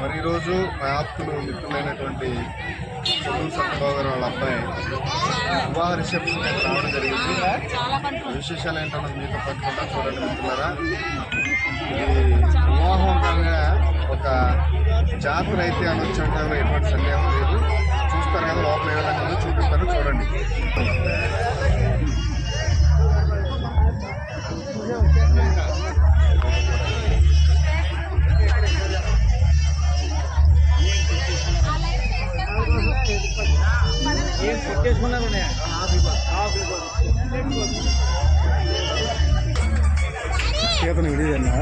మరి ఈరోజు మా ఆప్తులు మిత్రులైనటువంటి చదువు సత్యబాబు గారు వాళ్ళ అబ్బాయి వివాహ రిసెప్షన్ అయితే రావడం జరిగింది. విశేషాలు ఏంటన్నది మీతో పట్టుకుంటా చూడండి మిత్రులారా. ఇది వివాహంగా ఒక జాతర అయితే అనొచ్చు అంటే ఎటువంటి సందేహం లేదు. చూస్తారు కదా లోపల ఏ విధంగా ఉందో చూపిస్తాను చూడండి చేతను విడిదన్నా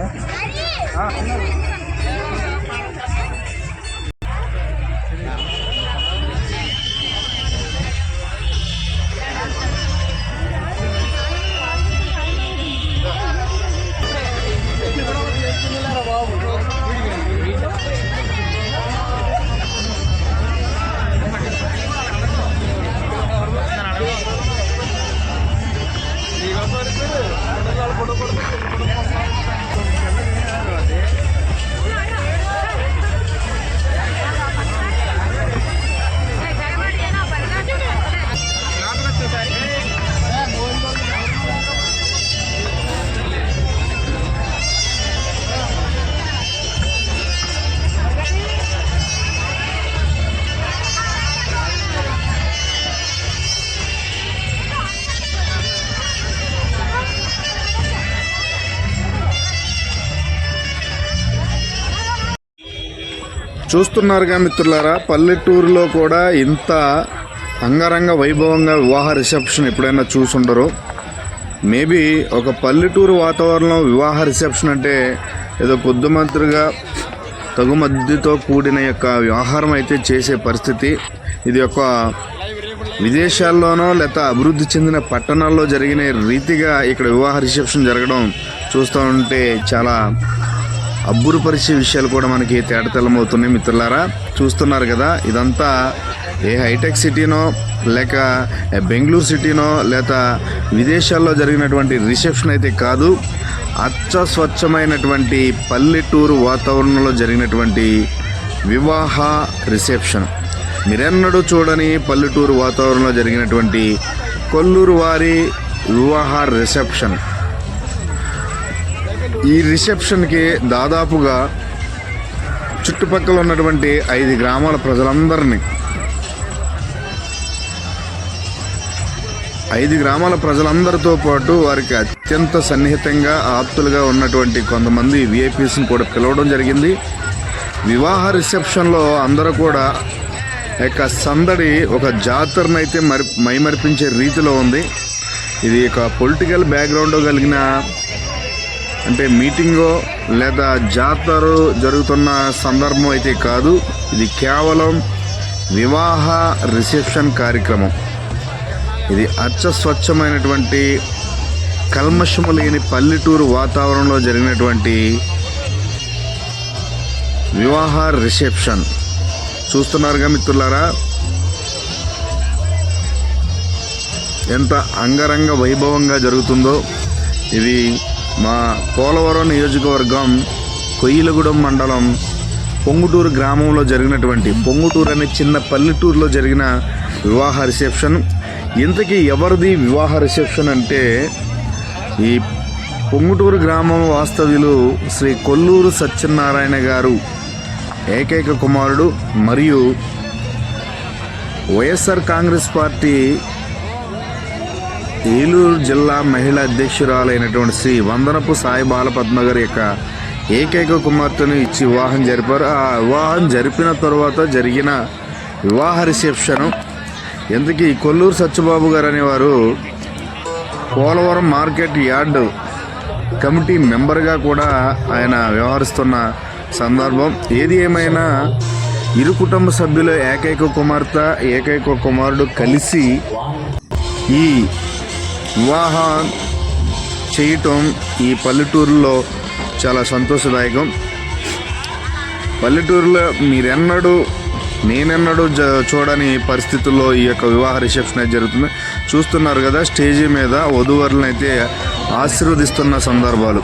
చూస్తున్నారుగా మిత్రులారా పల్లెటూరులో కూడా ఇంత అంగరంగ వైభవంగా వివాహ రిసెప్షన్ ఎప్పుడైనా చూసుండరు. మేబీ ఒక పల్లెటూరు వాతావరణం వివాహ రిసెప్షన్ అంటే ఏదో కొద్దిమంత్రిగా తగుమద్దితో కూడిన యొక్క వ్యవహారం అయితే చేసే పరిస్థితి. ఇది ఒక విదేశాల్లోనో లేక అభివృద్ధి చెందిన పట్టణాల్లో జరిగిన రీతిగా ఇక్కడ వివాహ రిసెప్షన్ జరగడం చూస్తూ ఉంటే చాలా అబ్బురుపరిచే విషయాలు కూడా మనకి తేటతెల్లమవుతున్నాయి మిత్రులారా. చూస్తున్నారు కదా ఇదంతా ఏ హైటెక్ సిటీనో లేక బెంగళూరు సిటీనో లేక విదేశాల్లో జరిగినటువంటి రిసెప్షన్ అయితే కాదు అచ్చ స్వచ్ఛమైనటువంటి పల్లెటూరు వాతావరణంలో జరిగినటువంటి వివాహ రిసెప్షన్. మీరెన్నడూ చూడని పల్లెటూరు వాతావరణంలో జరిగినటువంటి కొల్లూరు వారి వివాహ రిసెప్షన్. ఈ రిసెప్షన్కి దాదాపుగా చుట్టుపక్కల ఉన్నటువంటి ఐదు గ్రామాల ప్రజలందరినీ ఐదు గ్రామాల ప్రజలందరితో పాటు వారికి అత్యంత సన్నిహితంగా ఆప్తులుగా ఉన్నటువంటి కొంతమంది విఐపీస్ని కూడా పిలవడం జరిగింది. వివాహ రిసెప్షన్లో అందరూ కూడా యొక్క సందడి ఒక జాతరనైతే మరి మైమరిపించే రీతిలో ఉంది. ఇది ఒక పొలిటికల్ బ్యాక్గ్రౌండ్ కలిగిన అంటే మీటింగో లేదా జాతర జరుగుతున్న సందర్భం అయితే కాదు. ఇది కేవలం వివాహ రిసెప్షన్ కార్యక్రమం. ఇది అచ్చ స్వచ్ఛమైనటువంటి కల్మషము లేని పల్లెటూరు వాతావరణంలో జరిగినటువంటి వివాహ రిసెప్షన్. చూస్తున్నారుగా మిత్రులారా? ఎంత అంగరంగ వైభవంగా జరుగుతుందో. ఇది మా పోలవరం నియోజకవర్గం కొయ్యలగూడెం మండలం పొంగుటూరు గ్రామంలో జరిగినటువంటి పొంగుటూరు అనే చిన్న పల్లెటూరులో జరిగిన వివాహ రిసెప్షన్. ఇంతకీ ఎవరిది వివాహ రిసెప్షన్ అంటే ఈ పొంగుటూరు గ్రామం వాస్తవ్యులు శ్రీ కొల్లూరు సత్యనారాయణ గారు ఏకైక కుమారుడు మరియు వైఎస్ఆర్ కాంగ్రెస్ పార్టీ ఏలూరు జిల్లా మహిళా అధ్యక్షురాలైనటువంటి శ్రీ వందనపు సాయి బాలపద్మ గారి యొక్క ఏకైక కుమార్తెను ఇచ్చి వివాహం జరిపారు. ఆ వివాహం జరిపిన తర్వాత జరిగిన వివాహ రిసెప్షన్ ఎందుకు కొల్లూరు సత్యబాబు గారు అనేవారు పోలవరం మార్కెట్ యార్డ్ కమిటీ మెంబర్గా కూడా ఆయన వ్యవహరిస్తున్న సందర్భం. ఏది ఏమైనా ఇరు కుటుంబ సభ్యుల ఏకైక కుమార్తె ఏకైక కుమారుడు కలిసి ఈ వివాహం చేయటం ఈ పల్లెటూరులో చాలా సంతోషదాయకం. పల్లెటూరులో మీరెన్నడూ నేనెన్నడూ జ చూడని పరిస్థితుల్లో ఈ యొక్క వివాహ రిసెప్షన్ అయితే జరుగుతుంది. చూస్తున్నారు కదా స్టేజీ మీద వధువరులను అయితే ఆశీర్వదిస్తున్న సందర్భాలు.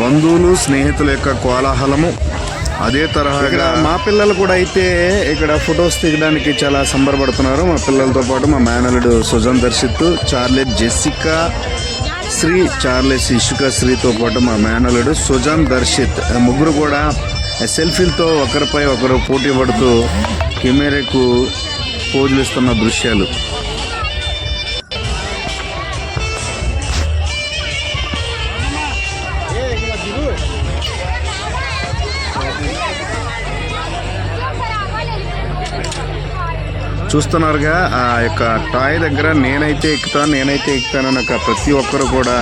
బంధువులు స్నేహితుల యొక్క కోలాహలము అదే తరహాగా మా పిల్లలు కూడా అయితే ఇక్కడ ఫొటోస్ తీయడానికి చాలా సంబరపడుతున్నారు. మా పిల్లలతో పాటు మా మేనలుడు Sujan Darshith Charlotte Jessica Sri Charles Ishuka శ్రీతో పాటు మా మేనలుడు సుజన్ దర్శిత్. ముగ్గురు కూడా సెల్ఫీలతో ఒకరిపై ఒకరు పోటీ పడుతూ కెమెరాకు పోజులు ఇస్తున్న దృశ్యాలు. చూస్తున్నారుగా ఆ యొక్క టాయ్ దగ్గర నేనైతే ఎక్కుతాను నేనైతే ఎక్కుతానని ఒక ప్రతి ఒక్కరు కూడా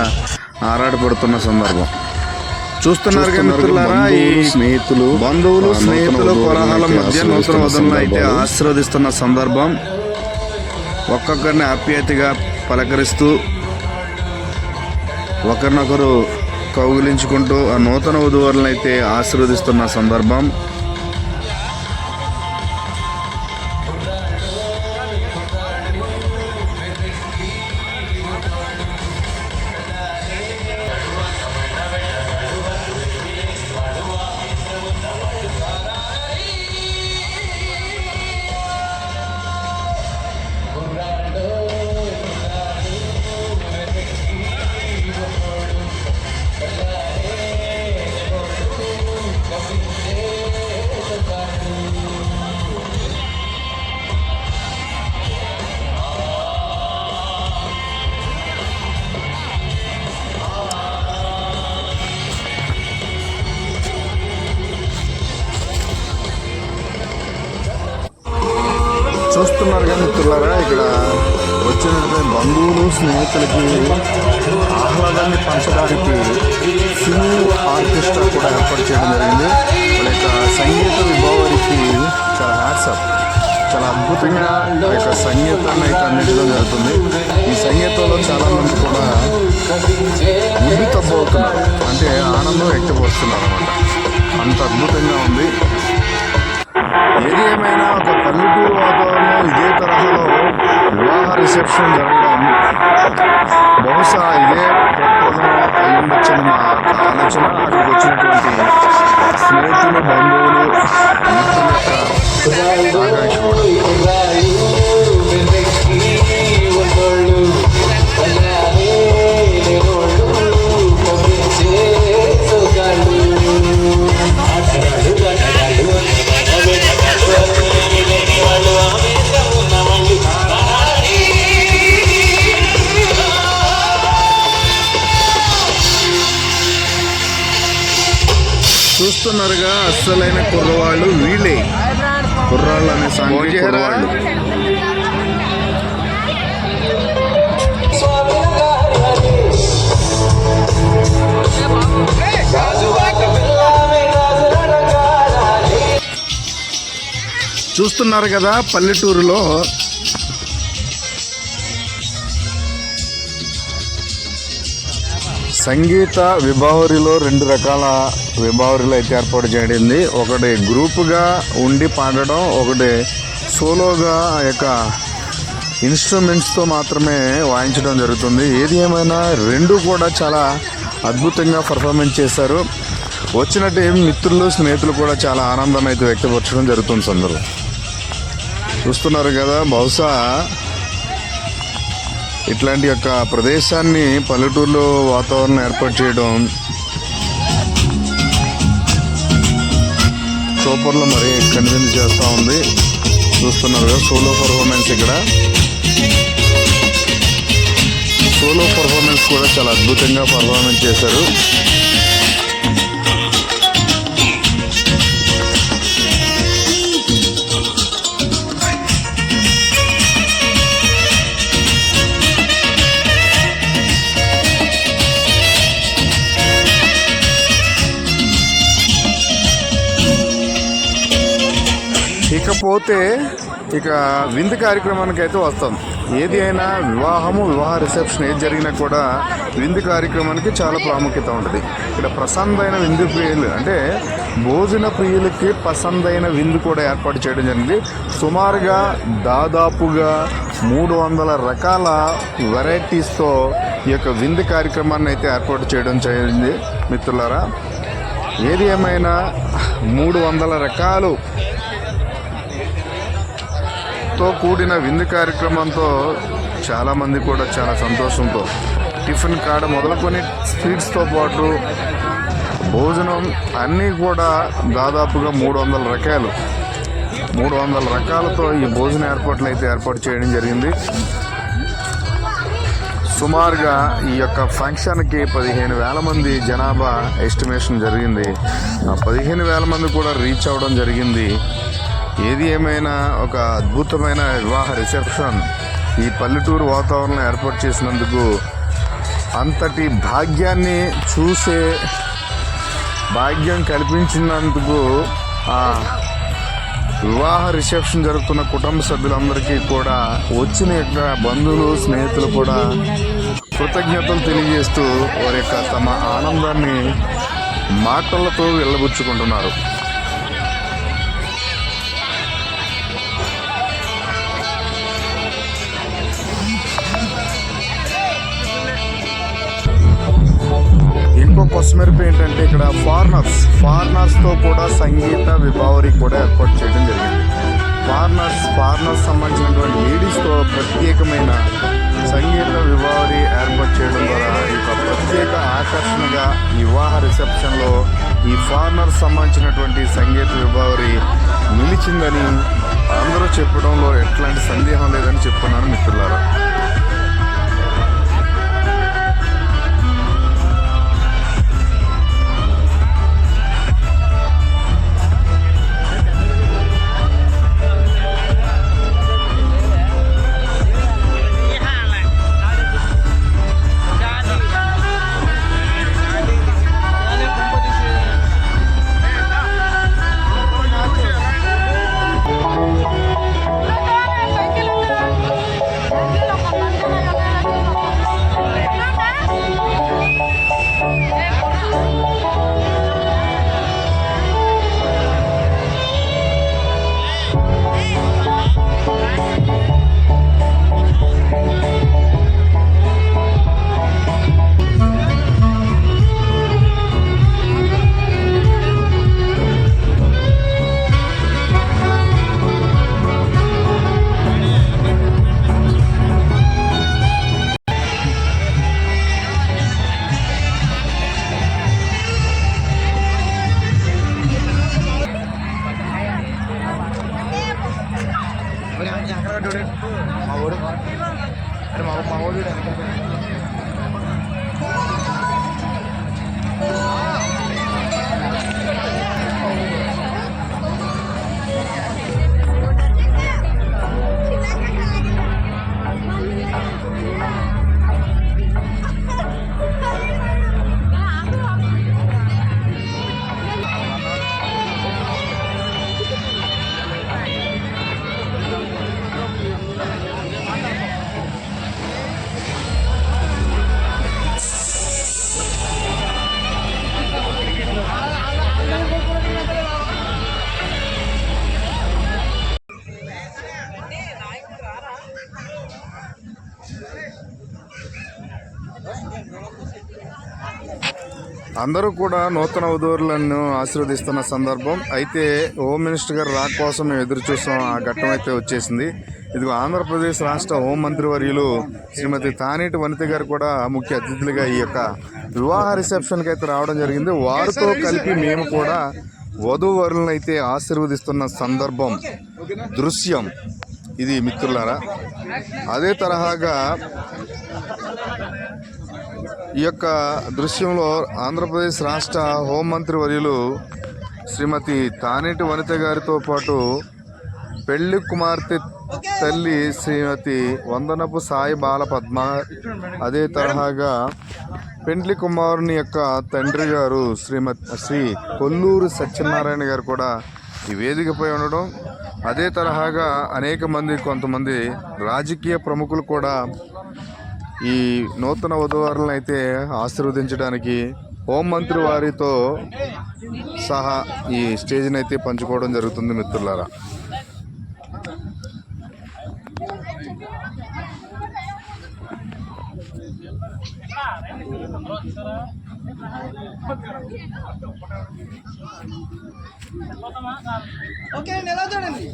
ఆరాటపడుతున్న సందర్భం. చూస్తున్నారుగా మిత్రులారా ఈ స్నేహితులు బంధువులు స్నేహితులు కోలాహలం మధ్య నూతన వదనలు అయితే ఆశీర్వదిస్తున్న సందర్భం. ఒక్కొక్కరిని ఆప్యాయతగా పలకరిస్తూ ఒకరినొకరు కౌగిలించుకుంటూ ఆ నూతన వధువరులను అయితే ఆశీర్వదిస్తున్న సందర్భం. స్నేహితులకి ఆహ్లాదాన్ని పంచడానికి సింగ్ ఆర్కెస్ట్రా కూడా ఏర్పాటు చేయడం జరిగింది. వాళ్ళ యొక్క సంగీత విభావానికి చాలా హ్యాట్సప్ చాలా అద్భుతంగా ఆ యొక్క సంగీతాన్ని అయితే అందించడం జరుగుతుంది. ఈ సంగీతంలో చాలా మంది కూడా ముందు తప్పవుతున్నారు అంటే ఆనందం వ్యక్తపరుస్తున్నారు అనమాట అంత అద్భుతంగా ఉంది. ఏది ఏమైనా ఒక పల్లెటూరు వాతావరణం ఇదే తరహాలో వివాహ రిసెప్షన్ జరగడం బహుశా ఇదే ప్రప్రథమం అయి ఉండొచ్చని మా ఆలోచన. అక్కడికి వచ్చినటువంటి స్నేహితులు బంధువులు మిత్రుల యొక్క ఆకాంక్ష కూడా చూస్తున్నారు కదా పల్లెటూరులో. సంగీత విభావరిలో రెండు రకాల విభావరిలు అయితే ఏర్పాటు చేయడింది ఒకటి గ్రూపుగా ఉండి పాడడం ఒకటి సోలోగా యొక్క ఇన్స్ట్రుమెంట్స్తో మాత్రమే వాయించడం జరుగుతుంది. ఏది ఏమైనా రెండు కూడా చాలా అద్భుతంగా పర్ఫార్మెన్స్ చేశారు. వచ్చినట్టు మిత్రులు స్నేహితులు కూడా చాలా ఆనందం అయితే వ్యక్తపరచడం జరుగుతుంది అందరూ చూస్తున్నారు కదా బహుశా ఇట్లాంటి యొక్క ప్రదేశాన్ని పల్లెటూరులో వాతావరణం ఏర్పాటు చేయడం సూపర్లో మరి కంటిన్యూ చేస్తూ ఉంది. చూస్తున్నారు కదా సోలో పర్ఫార్మెన్స్ ఇక్కడ. సోలో పర్ఫార్మెన్స్ కూడా చాలా అద్భుతంగా పర్ఫార్మెన్స్ చేశారు. పోతే ఇక విందు కార్యక్రమానికి అయితే వస్తాం. ఏది అయినా వివాహము వివాహ రిసెప్షన్ ఏది జరిగినా కూడా విందు కార్యక్రమానికి చాలా ప్రాముఖ్యత ఉంటుంది. ఇక్కడ ప్రసందైన విందు ప్రియులు అంటే భోజన ప్రియులకి పసందైన విందు కూడా ఏర్పాటు చేయడం జరిగింది. సుమారుగా దాదాపుగా మూడు వందల రకాల వెరైటీస్తో ఈ యొక్క విందు కార్యక్రమాన్ని అయితే ఏర్పాటు చేయడం జరిగింది. మిత్రులారా ఏది ఏమైనా మూడు వందల రకాలు తో కూడిన విందు కార్యక్రమంతో చాలామంది కూడా చాలా సంతోషంతో టిఫిన్ కాడ మొదలుకొని స్వీట్స్తో పాటు భోజనం అన్నీ కూడా దాదాపుగా మూడు వందల రకాలు. మూడు వందల రకాలతో ఈ భోజన ఏర్పాట్లు అయితే ఏర్పాటు చేయడం జరిగింది. సుమారుగా ఈ యొక్క ఫంక్షన్కి పదిహేను వేల మంది జనాభా ఎస్టిమేషన్ జరిగింది. ఆ పదిహేను వేల మంది కూడా రీచ్ అవ్వడం జరిగింది. ఏది ఏమైనా ఒక అద్భుతమైన వివాహ రిసెప్షన్ ఈ పల్లెటూరు వాతావరణం ఏర్పాటు చేసినందుకు అంతటి భాగ్యాన్ని చూసే భాగ్యం కల్పించినందుకు ఆ వివాహ రిసెప్షన్ జరుగుతున్న కుటుంబ సభ్యులందరికీ కూడా వచ్చిన యొక్క బంధువులు స్నేహితులు కూడా కృతజ్ఞతలు తెలియజేస్తూ వారి యొక్క తమ ఆనందాన్ని మాటలతో వెళ్ళబుచ్చుకుంటున్నారు ఇంకో కొసమెరుపు ఏంటంటే ఇక్కడ ఫారినర్స్ ఫారినర్స్తో కూడా సంగీత విభావరి కూడా ఏర్పాటు చేయడం జరిగింది. ఫారినర్స్ ఫారినర్స్ సంబంధించినటువంటి లేడీస్తో ప్రత్యేకమైన సంగీత విభావరి ఏర్పాటు చేయడం ద్వారా ఒక ప్రత్యేక ఆకర్షణగా వివాహ రిసెప్షన్లో ఈ ఫారినర్స్ సంబంధించినటువంటి సంగీత విభావరి నిలిచిందని అందరూ చెప్పడంలో ఎట్లాంటి సందేహం లేదని చెప్తున్నాను మిత్రులారా. అందరూ కూడా నూతన వధువులను ఆశీర్వదిస్తున్న సందర్భం. అయితే హోమ్ మినిస్టర్ గారు రాక కోసం మేము ఎదురు చూసాం ఆ ఘట్టం అయితే వచ్చేసింది. ఇదిగో ఆంధ్రప్రదేశ్ రాష్ట్ర హోం మంత్రి వర్యులు శ్రీమతి తానేటి వనిత గారు కూడా ముఖ్య అతిథులుగా ఈ యొక్క వివాహ రిసెప్షన్కి అయితే రావడం జరిగింది. వారితో కలిపి మేము కూడా వధూవరులను అయితే ఆశీర్వదిస్తున్న సందర్భం దృశ్యం. ఇది మిత్రులారా అదే తరహాగా ఈ యొక్క దృశ్యంలో ఆంధ్రప్రదేశ్ రాష్ట్ర హోంమంత్రి వర్యులు శ్రీమతి తానేటి వనిత గారితో పాటు పెళ్ళి కుమార్తె తల్లి శ్రీమతి వందనపు సాయి బాలపద్మ అదే తరహాగా పెండ్లి కుమారుని యొక్క తండ్రి గారు శ్రీమతి శ్రీ కొల్లూరు సత్యనారాయణ గారు కూడా ఈ వేదికపై ఉండడం. అదే తరహాగా అనేక మంది కొంతమంది రాజకీయ ప్రముఖులు కూడా ఈ నూతన వధువారులను అయితే ఆశీర్వదించడానికి హోంమంత్రి వారితో సహా ఈ స్టేజ్ని అయితే పంచుకోవడం జరుగుతుంది మిత్రులారా. ఓకే చూడండి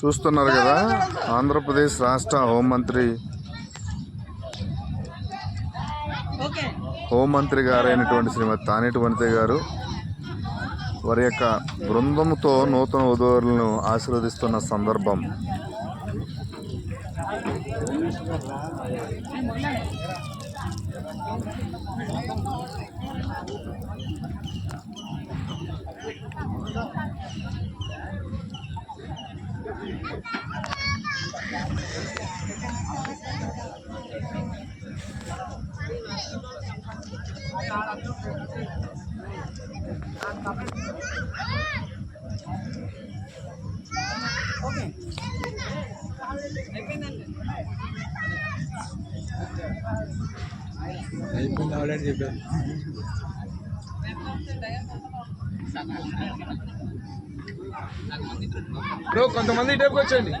చూస్తున్నారు కదా ఆంధ్రప్రదేశ్ రాష్ట్ర హోంమంత్రి. హోంమంత్రి గారైనటువంటి శ్రీమతి తానేటి వనిత గారు వారి యొక్క బృందంతో నూతన వధువులను ఆశీర్వదిస్తున్న సందర్భం. అయిపోయింది ఆల్రెడీ చెప్పారు బ్రో కొంతమంది ఇటేపుకి వచ్చండి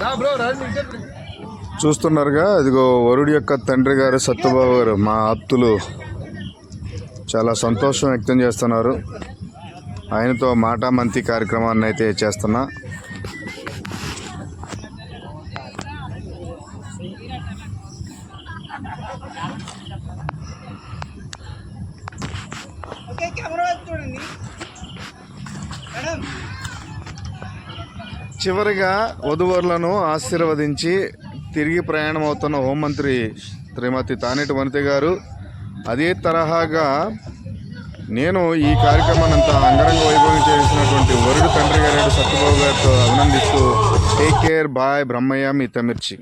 రా బ్రో రాజు చూస్తున్నారుగా ఇదిగో వరుడి యొక్క తండ్రి గారు సత్యబాబు గారు మా ఆప్తులు. చాలా సంతోషం వ్యక్తం చేస్తున్నారు. ఆయనతో మాటామంతి కార్యక్రమాన్ని అయితే చేస్తున్నా ఓకే కెమెరా వైపు చూడండి మేడం చివరిగా వధువరులను ఆశీర్వదించి తిరిగి ప్రయాణం అవుతున్న హోంమంత్రి శ్రీమతి తానేటి వనిత గారు అదే తరహాగా నేను ఈ కార్యక్రమాన్ని అంత అంగరంగ వైభవం చేసినటువంటి వరుడు తండ్రి గారు సత్యబాబు గారితో అభినందిస్తూ టేక్ కేర్ బాయ్ బ్రహ్మయ్య మీ తమిర్చి